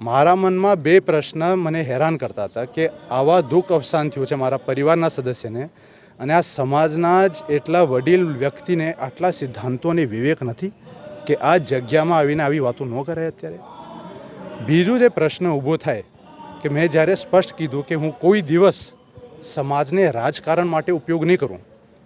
મારા મનમાં બે પ્રશ્ન મને હેરાન કરતા હતા કે આવા દુઃખ અવસાન થયું છે મારા પરિવારના સદસ્યને અને આ સમાજના જ એટલા વડીલ વ્યક્તિને આટલા સિદ્ધાંતોની વિવેક નથી કે આ જગ્યામાં આવીને આવી વાતો ન કરે અત્યારે? બીજું જે પ્રશ્ન ઊભો થાય કે મેં જ્યારે સ્પષ્ટ કીધું કે હું કોઈ દિવસ સમાજને રાજકારણ માટે ઉપયોગ નહીં કરું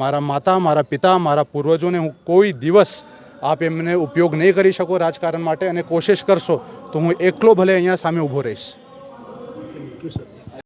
મારા માતા, મારા પિતા, મારા પૂર્વજોને હું કોઈ દિવસ આપ એમને ઉપયોગ નહીં કરી શકો રાજકારણ માટે અને કોશિશ કરશો તો હું એકલો ભલે અહીંયા સામે ઊભો રહીશ. Thank you sir